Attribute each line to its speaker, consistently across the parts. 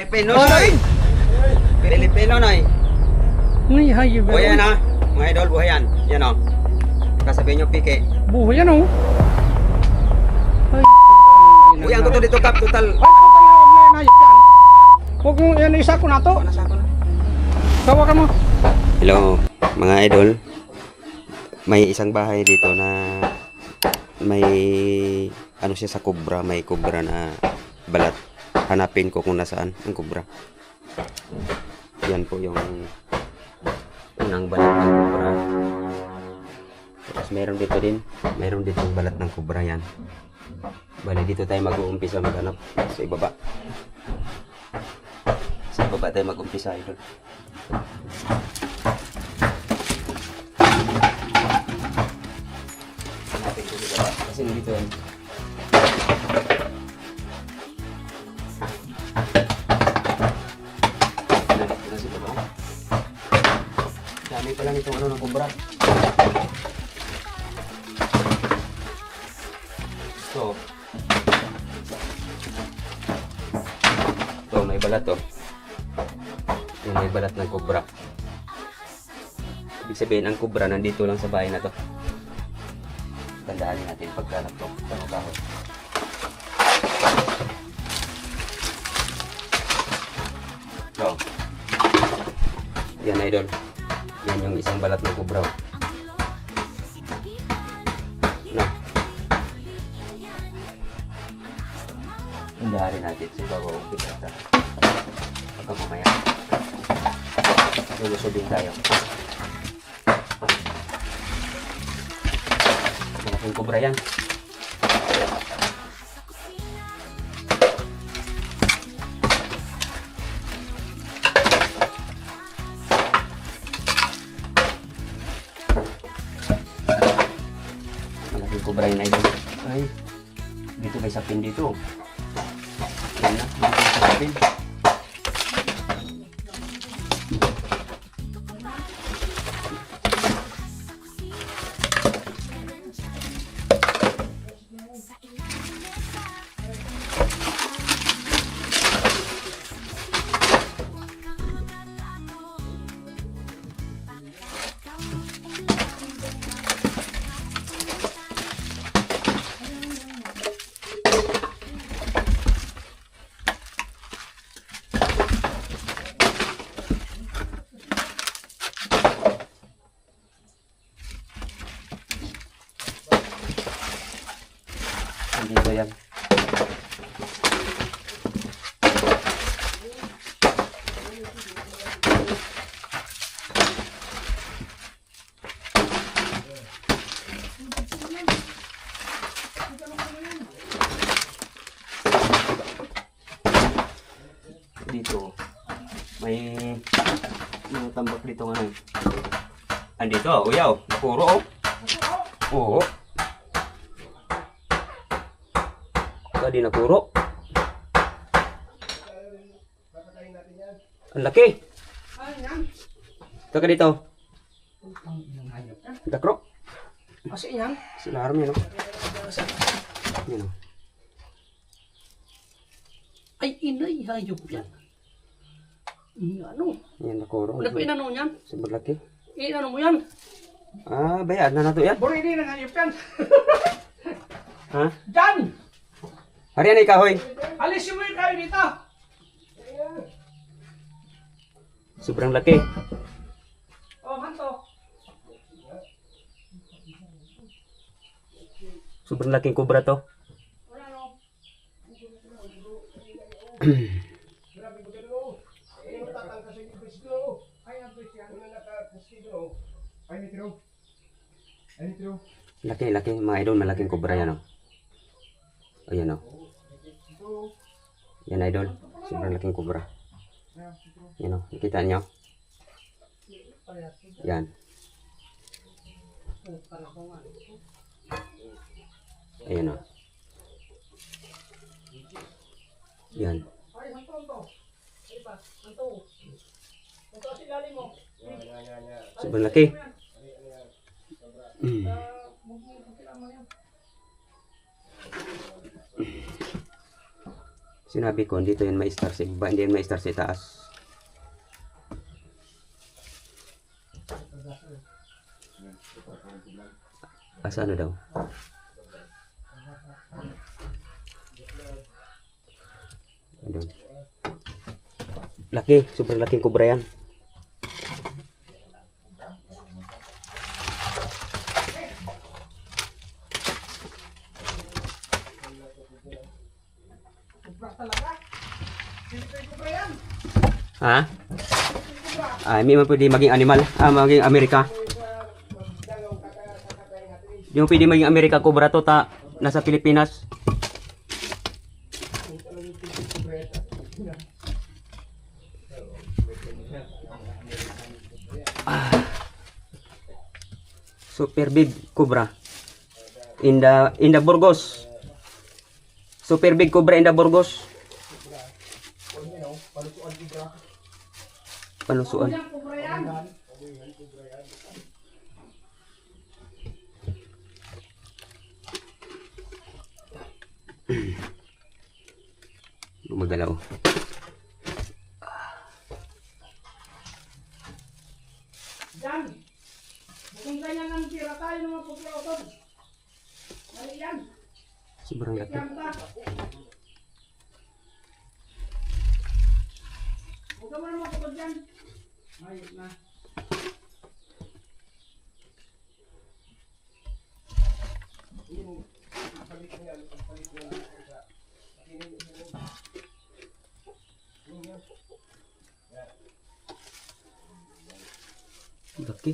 Speaker 1: Pilipino
Speaker 2: Oh,
Speaker 1: noy. Pilipino noy.
Speaker 2: Ngay hayop
Speaker 1: Buhay yan ha. Mga idol, buhay yan. Yan o. Kasabihin nyo, pike.
Speaker 2: Buhay yan oh. Ay,
Speaker 1: Buhay totoo dito, Kap. Total.
Speaker 2: Ay, ina, may hayop yan. Huwag mo yan isa ko na to.
Speaker 1: Na.
Speaker 2: Tawa ka mo.
Speaker 1: Hello, mga idol. May isang bahay dito na may ano siya sa kubra, may kubra na balat. Hanapin ko kung nasaan ang kubra. Yan po yung unang balat ng kubra. Tapos meron dito din, meron dito yung balat ng kubra yan. Bali dito tayo mag-uumpisa maghanap sa ibaba. Sa ibaba tayo mag-umpisa idol. Hanapin ko dito. Kasi nandito yan. So. To, may balat to. Yung may balat ng kubra. Ibig sabihin, ang kubra nandito lang sa bahay na to. Tandaan natin pagkanap to. Ano kahon. So. Yan idol. Yan yung isang balat ng kubra. Tandaan natin sa babaw ng kita. Pagka mamaya. Lulusubin tayo. Malaking kubra yan. Tambak dito ngayon. Andito, uyaw, puro oh. Oo. Tadi nakuro. Ang laki. Taka dito. Dakro.
Speaker 2: Kasi yan.
Speaker 1: Sila army, no? Yan, oh.
Speaker 2: Ay, inay hayop yan. Ano?
Speaker 1: Yan, nakuro.
Speaker 2: Wala pa inano yan?
Speaker 1: Sobrang laki.
Speaker 2: Inano mo yan?
Speaker 1: Ah, bayad na na to yan.
Speaker 2: Buri din ang hayop yan.
Speaker 1: Ha?
Speaker 2: Diyan!
Speaker 1: Hariyan ay kahoy.
Speaker 2: Alisin mo yung kayo dito.
Speaker 1: Sobrang laki.
Speaker 2: Oh, hanto.
Speaker 1: Sobrang laking kubra to.
Speaker 2: Wala no.
Speaker 1: Laki, laki. Mga idol, malaking kubra yan, oh. Ayan, oh. Yan, idol. Sobrang laking kubra. Yan, oh. Nakita niyo? Yan. Ayan, oh. Yan.
Speaker 2: Ay, hanto, hanto. Ay pa, hanto. Hanto sa ilalim mo.
Speaker 1: Sobrang laki. Mm. Si Sinabi ko, dito yan ma-star sa iba, hindi yan ma-star sa itaas. Asa ano daw? Ayun. Laki, super laking kubra yan. Ha? Ah, hindi man pwede maging animal. Ah, maging Amerika. Yung pwede maging Amerika, kubra to ta nasa Pilipinas. Ah. Super big cobra. In the in the Burgos. Super big cobra in the Burgos. Panusuan. Gumagalaw.
Speaker 2: Yan. Kung ganyan ang tira tayo ng mga paglautod. Mali yan.
Speaker 1: Sobrang laki. Laki.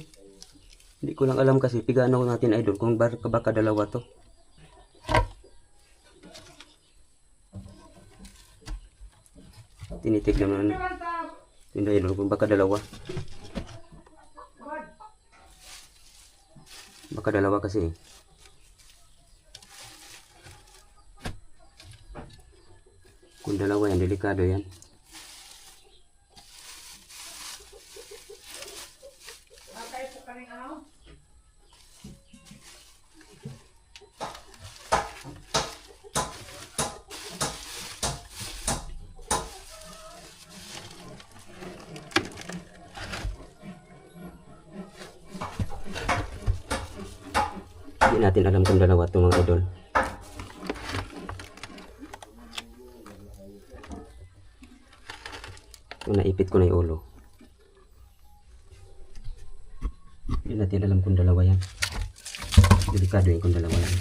Speaker 1: Hindi ko lang alam kasi pigano natin idol kung baka dalawa to. Tinitignan naman
Speaker 2: Yan ta.
Speaker 1: yung idol kung baka dalawa.
Speaker 2: Bad.
Speaker 1: Baka dalawa kasi eh. Kung dalawa yan, delikado yan.
Speaker 2: Nakaya po kaning ano.
Speaker 1: Hindi natin alam kung dalawa to mga idol. Kung naipit ko na yung ulo. Hindi natin alam kung dalawa yan. Delikado yan kung dalawa yan.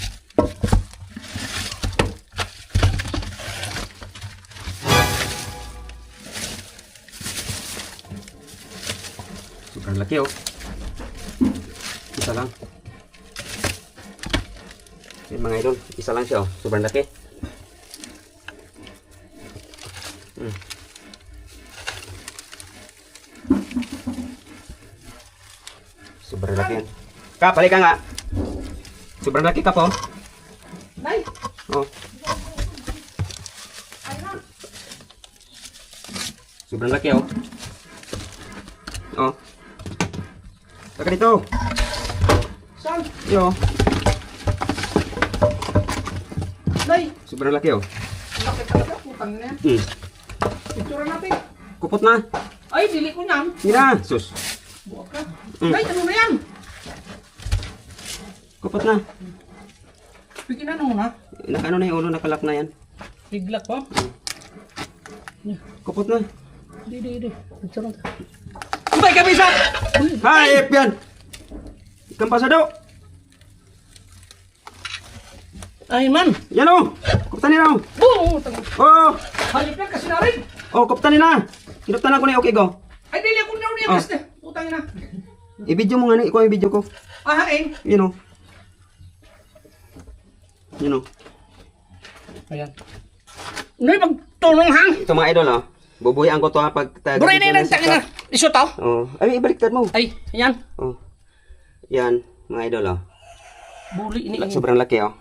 Speaker 1: Sobrang laki oh. Isa lang. Yan mga idol, isa lang siya oh. Sobrang laki. Hmm. Sobrang laki yan. Kap, balik ka nga. Sobrang laki ka po.
Speaker 2: Nay.
Speaker 1: Oh, sobrang laki oh. Oh. Saka dito.
Speaker 2: Saan?
Speaker 1: Yo, sobrang laki oh.
Speaker 2: Laki talaga. Putang na yan.
Speaker 1: Hmm.
Speaker 2: Picture natin.
Speaker 1: Kupot na.
Speaker 2: Ay, dili ko
Speaker 1: na. Sus.
Speaker 2: Buwak ka.
Speaker 1: Mm.
Speaker 2: Nay, ano na yan?
Speaker 1: Kupot na.
Speaker 2: Bigyan na nung na.
Speaker 1: Nakano na yung ulo, nakalak na yan.
Speaker 2: Tiglak pa.
Speaker 1: Kupot na.
Speaker 2: Di, di, di. Picture natin.
Speaker 1: Umpay ka, bisa! Hayop yan! Ikang pasado!
Speaker 2: Ay, man.
Speaker 1: Yan o! Kuptanin na o!
Speaker 2: Boom! Tang-
Speaker 1: Oo!
Speaker 2: Hayop yan kasi narin.
Speaker 1: Oh, kuptanin na! Kinuptanan ko na yung okay go.
Speaker 2: Ay, dili ako na niya
Speaker 1: Oh.
Speaker 2: kasi. Putang na.
Speaker 1: I-video mo nga na, ikaw yung video ko.
Speaker 2: Ah, eh.
Speaker 1: Yun o. Yun o.
Speaker 2: Ayan. Nay, magtulong hang.
Speaker 1: Ito mga idol o. Bubuhian ko to ha pag tag.
Speaker 2: Bro, ini nang tangin na. Iso to.
Speaker 1: Oh. Ay, ibaliktad mo.
Speaker 2: Ay, ayan.
Speaker 1: Oh. Yan, mga idol o.
Speaker 2: Buli ini.
Speaker 1: Sobrang laki o.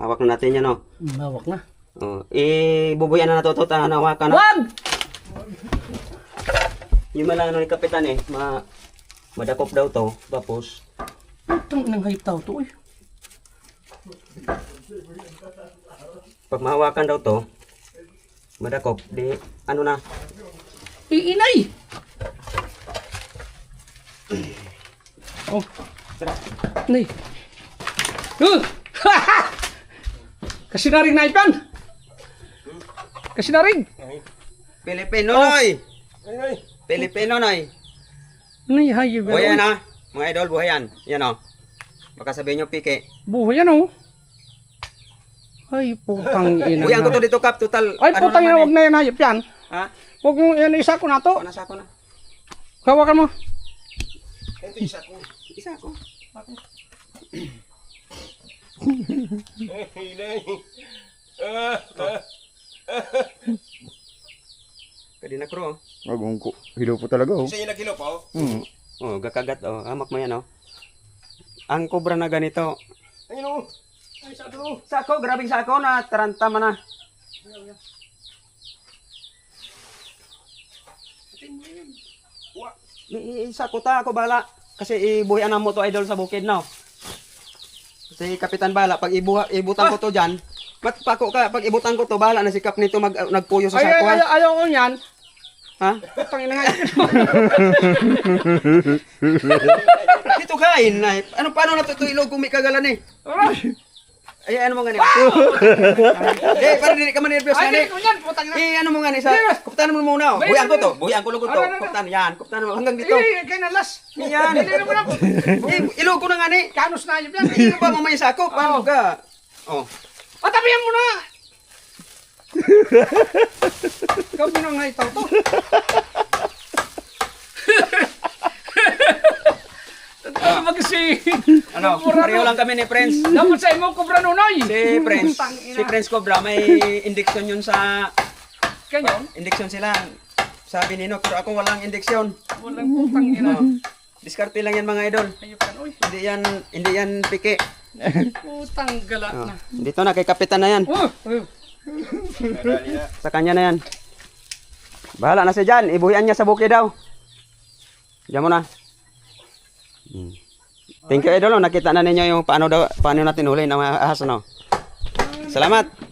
Speaker 1: Hawak na natin yan o.
Speaker 2: Mawak na.
Speaker 1: Oh. Eh, bubuhian na nato to. Tanawakan na.
Speaker 2: Wag!
Speaker 1: Yung malang ano ni kapitan eh, ma madakop daw to, tapos
Speaker 2: Itong nang hayop tao to eh.
Speaker 1: pag mahawakan daw to, madakop, di, ano na,
Speaker 2: Iinay! Oh. Nay. Uh! Kasi na rin naipan. Kasi na rin.
Speaker 1: Pilipino,
Speaker 2: Oh.
Speaker 1: noy! Pilipino, noy!
Speaker 2: Nay, hayo ba?
Speaker 1: Buhay yan, ha? Mga idol, buhay yan. Yan, o. Baka sabihin nyo, pike.
Speaker 2: Buhay yan oh. Ay, putang ina.
Speaker 1: Buhay ko
Speaker 2: na.
Speaker 1: to dito, Kap. Total,
Speaker 2: Ay,
Speaker 1: ano
Speaker 2: putang ina, huwag na yan hayop yan.
Speaker 1: eh. Ha?
Speaker 2: Huwag mo yan, isa ko na to.
Speaker 1: Ako na, sako na.
Speaker 2: Hawakan mo.
Speaker 1: Isa ko. Pwede na, bro.
Speaker 3: Agong ko. Hilo po talaga oh.
Speaker 4: Sa inyo nagkilo pa oh.
Speaker 3: Hmm.
Speaker 1: Oh, gakagat, oh. Hamak mo yan, oh. Ang kobra na ganito.
Speaker 4: Ayun oh.
Speaker 1: Sako, grabing sako na taranta man na. I- i- Sako ta ako bala. Kasi ibuhian na mo to idol sa bukid no. Kasi kapitan bala pag ibuha ibutan ko to diyan, mat pako ka pag ibutan ko to bala na sikap nito mag nagpuyo sa
Speaker 2: Ay, ay, ay, ayaw ko yan.
Speaker 1: Ha?
Speaker 2: Putang ina nga.
Speaker 1: Dito kain na. Ano paano na to to ilog kung may kagalan eh? Ay ano mo gani? eh, para dili ka man nervyos
Speaker 2: putang ina.
Speaker 1: Eh, ano mo nga ni sa kuptanan mo muna. Oh. Buyan ko to. Buyan ko lang ko to. Kuptan yan. Kuptanan mo hanggang dito.
Speaker 2: Eh, kaya nalas.
Speaker 1: Yan.
Speaker 2: Hindi naman ako.
Speaker 1: Eh, ilog ko na nga ni.
Speaker 2: Kanos na yan.
Speaker 1: Ano ba mamaya sa ako? Paano
Speaker 2: Oo.
Speaker 1: ka? Oh.
Speaker 2: O, tabihan mo na! Ikaw mo nang ito to. Kasi?
Speaker 1: Ano? Pareho lang kami ni Prince.
Speaker 2: Dapat sa imo kubra nunoy.
Speaker 1: Si Prince. Si Prince Cobra may indiction yun sa
Speaker 2: Kanyan.
Speaker 1: indiction sila. Sabi ni Nook, pero ako walang indiksyon.
Speaker 2: Walang putang ina.
Speaker 1: Oh. Diskarte lang yan mga idol.
Speaker 2: Oy.
Speaker 1: Hindi yan, hindi yan pike.
Speaker 2: Putang galat
Speaker 1: Oh.
Speaker 2: na.
Speaker 1: Dito na kay kapitan na yan.
Speaker 2: Oh, oh.
Speaker 1: Sa kanya na yan. Bahala na siya dyan. Ibuhian niya sa bukid daw. Diyan mo na. Hmm. Thank you, idol. Nakita na ninyo yung paano, daw, paano natin huli ng ahas. No? Salamat.